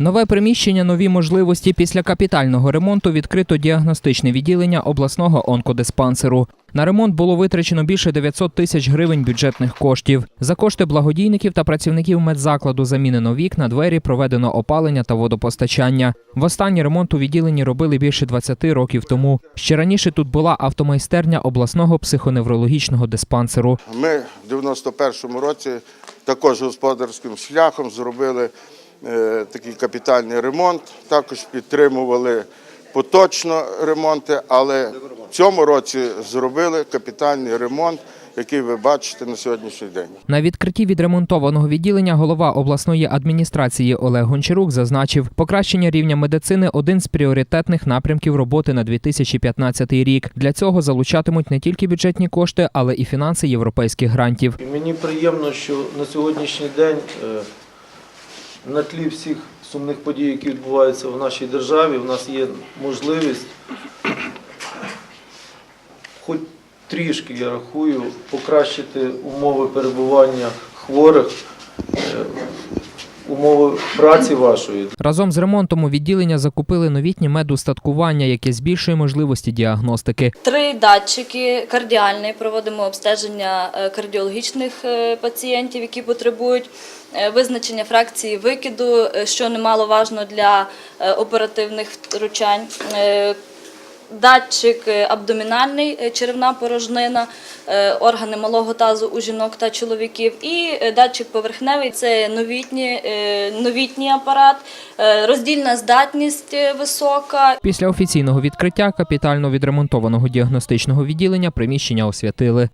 Нове приміщення, нові можливості після капітального ремонту відкрито діагностичне відділення обласного онкодиспансеру. На ремонт було витрачено більше 900 тисяч гривень бюджетних коштів. За кошти благодійників та працівників медзакладу замінено вікна, двері, проведено опалення та водопостачання. Востаннє ремонт у відділенні робили більше 20 років тому. Ще раніше тут була автомайстерня обласного психоневрологічного диспансеру. Ми в 91-му році також господарським шляхом зробили такий капітальний ремонт. Також підтримували поточно ремонти, але в цьому році зробили капітальний ремонт, який ви бачите на сьогоднішній день. На відкритті відремонтованого відділення голова обласної адміністрації Олег Гончарук зазначив, покращення рівня медицини один з пріоритетних напрямків роботи на 2015 рік. Для цього залучатимуть не тільки бюджетні кошти, але і фінанси європейських грантів. І мені приємно, що на сьогоднішній день е, на тлі всіх сумних подій, які відбуваються в нашій державі, у нас є можливість хоч трішки, я рахую, покращити умови перебування хворих, е, умови праці вашої. Разом з ремонтом у відділення закупили новітнє медустаткування, яке збільшує можливості діагностики. Три датчики кардіальний. Проводимо обстеження е, кардіологічних е, пацієнтів, які потребують е, визначення фракції викиду, що немаловажно для оперативних втручань. Датчик е, абдомінальний, е, черевна порожнина, е, органи малого тазу у жінок та чоловіків, і датчик поверхневий це новітні, новітній апарат, роздільна здатність висока, Після офіційного відкриття капітально відремонтованого діагностичного відділення приміщення освятили.